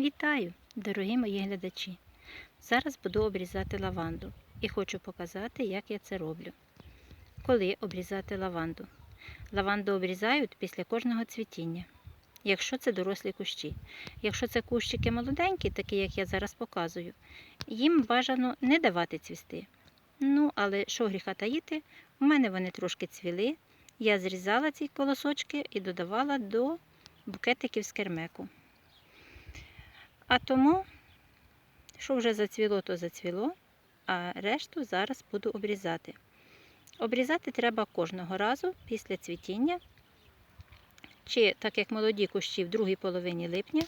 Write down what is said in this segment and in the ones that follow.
Вітаю, дорогі мої глядачі! Зараз буду обрізати лаванду і хочу показати, як я це роблю. Коли обрізати лаванду? Лаванду обрізають після кожного цвітіння, якщо це дорослі кущі. Якщо це кущики молоденькі, такі як я зараз показую, їм бажано не давати цвісти. Ну, але що гріха таїти, у мене вони трошки цвіли. Я зрізала ці колосочки і додавала до букетиків з кермеку. А тому, що вже зацвіло, то зацвіло, а решту зараз буду обрізати. Обрізати треба кожного разу після цвітіння, чи так як молоді кущі в другій половині липня,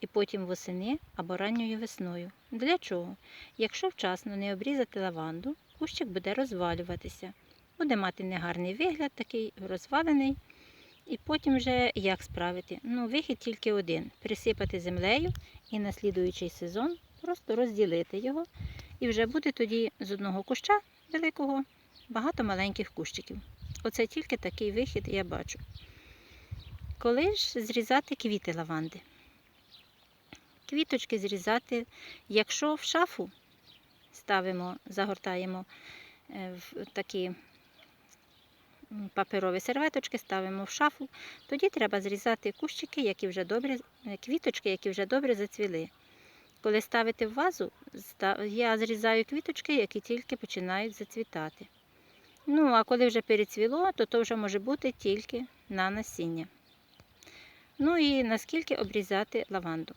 і потім восени або ранньою весною. Для чого? Якщо вчасно не обрізати лаванду, кущик буде розвалюватися, буде мати негарний вигляд, такий розвалений. І потім вже як справити? Ну, вихід тільки один: присипати землею і на слідуючий сезон просто розділити його. І вже буде тоді з одного куща великого багато маленьких кущиків. Оце тільки такий вихід я бачу. Коли ж зрізати квіти лаванди? Квіточки зрізати, якщо в шафу ставимо, загортаємо е, в такі паперові серветочки, ставимо в шафу, тоді треба зрізати кущики, які вже добре, квіточки, які вже добре зацвіли. Коли ставити в вазу, я зрізаю квіточки, які тільки починають зацвітати. Ну, а коли вже перецвіло, то то вже може бути тільки на насіння. Ну і наскільки обрізати лаванду?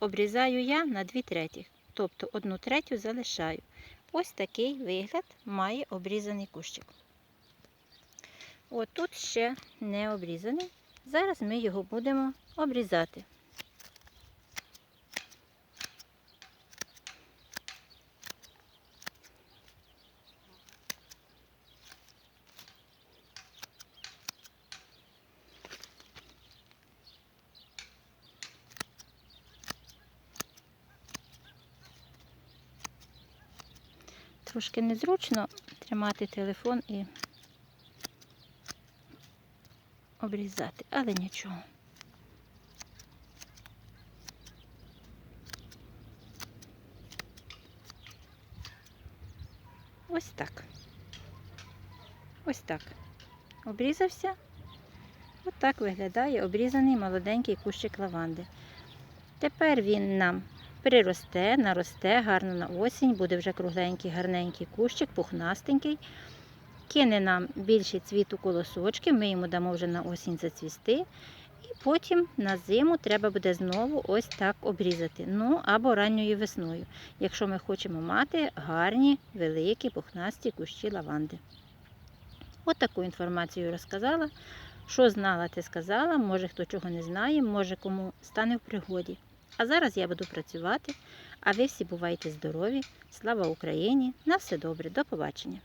Обрізаю я на 2 третіх, тобто 1 третю залишаю. Ось такий вигляд має обрізаний кущик. От тут ще не обрізаний. Зараз ми його будемо обрізати. Трошки незручно тримати телефон і обрізати, але нічого. Ось так. Ось так. Обрізався. Ось так виглядає обрізаний молоденький кущик лаванди. Тепер він нам приросте, наросте гарно на осінь, буде вже кругленький, гарненький кущик, пухнастенький. Кине нам більше цвіту колосочки, ми йому дамо вже на осінь зацвісти. І потім на зиму треба буде знову ось так обрізати. Ну або ранньою весною, якщо ми хочемо мати гарні, великі, пухнасті кущі лаванди. От таку інформацію розказала. Що знала, те сказала. Може хто чого не знає, може кому стане в пригоді. А зараз я буду працювати, а ви всі бувайте здорові! Слава Україні! На все добре, до побачення!